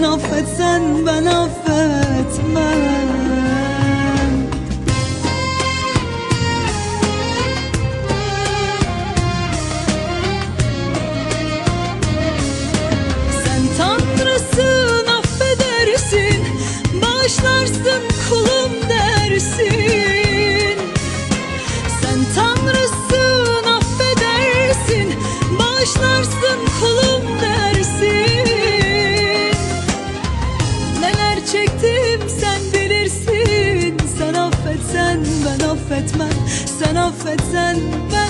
sen affetsen ben affetmem. Sen tanrısın affedersin. Bağışlarsın Sen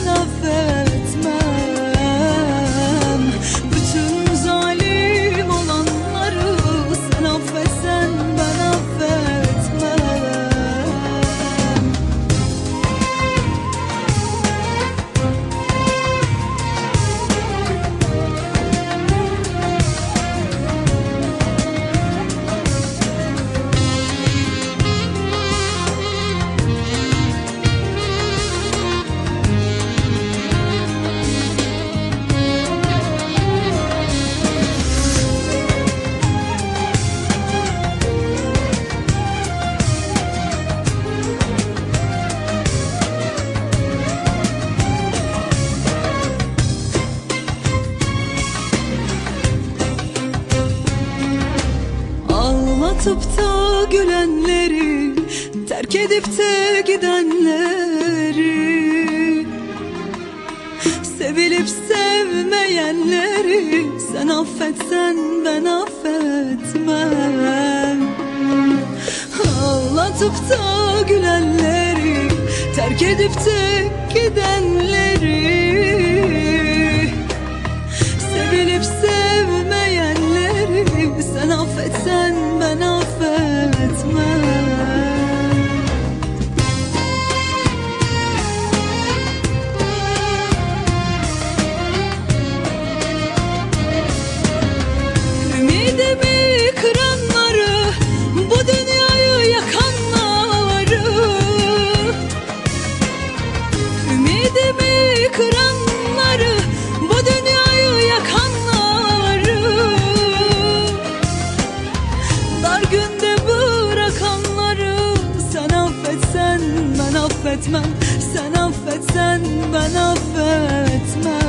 Ağlatıp da gülenleri Terk edip de gidenleri. Sevilip sevmeyenleri Sen affetsen ben affetmem. Ağlatıp da gülenleri Terk edip de gidenleri affetmem. Sen affetsen ben affetmem.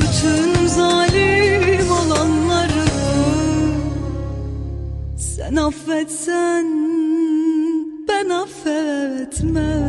Bütün zalim olanları Sen affetsen ben affetmem